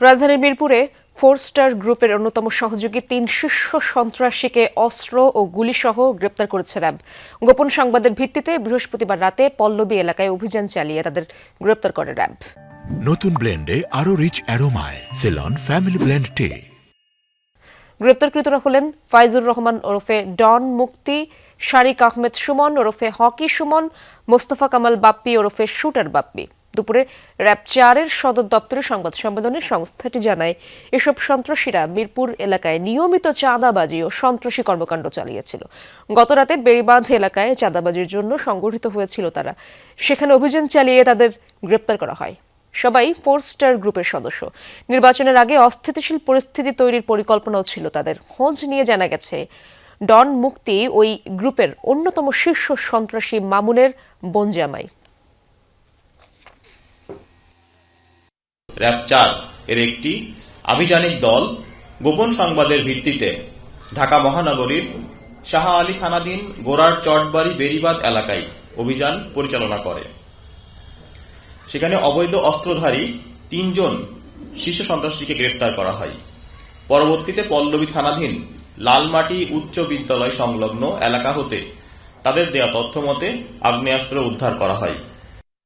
রাজধানীর মিরপুরে four star গ্রুপের অন্যতম সহযোগী তিন শীর্ষ সন্ত্রাসীকে অস্ত্র ও গুলিসহ গ্রেপ্তার করেছে র্যাব। গোপন সংবাদের ভিত্তিতে বৃহস্পতিবার রাতে পল্লবী এলাকায় অভিযান চালিয়ে তাদের গ্রেপ্তার করে র্যাব। নতুন ব্লেন্ডে আরও রিচ অ্যারোমায়, সেলন, ফ্যামিলি ব্লেন্ড টে। গ্রেপ্তারকৃতরা হলেন ফাইজুর রহমান ওরফে ডন মুক্তি, শারিক আহমেদ সুমন ওরফে হকি সুমন, মোস্তফা কামাল বাপ্পি ওরফে শুটার বাপ্পি। দুপুরে র্যাব চারের সদর দপ্তরে সংবাদ সম্মেলনে সংস্থাটি জানায়, এসব সন্ত্রাসীরা মিরপুর এলাকায় নিয়মিত চাঁদাবাজি ও সন্ত্রাসী কর্মকাণ্ড চালিয়েছিল। গতরাতে বেড়িবাঁধ এলাকায় চাঁদাবাজির জন্য সংগঠিত হয়েছিল তারা। সেখানে অভিযান চালিয়ে তাদের গ্রেপ্তার করা হয়। সবাই ফোর স্টার গ্রুপের সদস্য। নির্বাচনের আগে অস্থিতিশীল পরিস্থিতি তৈরির পরিকল্পনাও ছিল তাদের। খোঁজ নিয়ে জানা গেছে, ডন মুক্তি ওই গ্রুপের অন্যতম শীর্ষ সন্ত্রাসী মামুনের বনজামাই র্যাব চার এর একটি আভিযানিক দল গোপন সংবাদের ভিত্তিতে ঢাকা মহানগরীর শাহ আলী থানাধীন গোড়ার চটবাড়ি বেরিবাদ এলাকায় অভিযান পরিচালনা করে। সেখানে অবৈধ অস্ত্রধারী তিনজন শীর্ষ সন্ত্রাসীকে গ্রেপ্তার করা হয়। পরবর্তীতে পল্লবী থানাধীন লালমাটি উচ্চ বিদ্যালয় সংলগ্ন এলাকা হতে তাদের দেয়া তথ্য মতে আগ্নেয়াস্ত্র উদ্ধার করা হয়।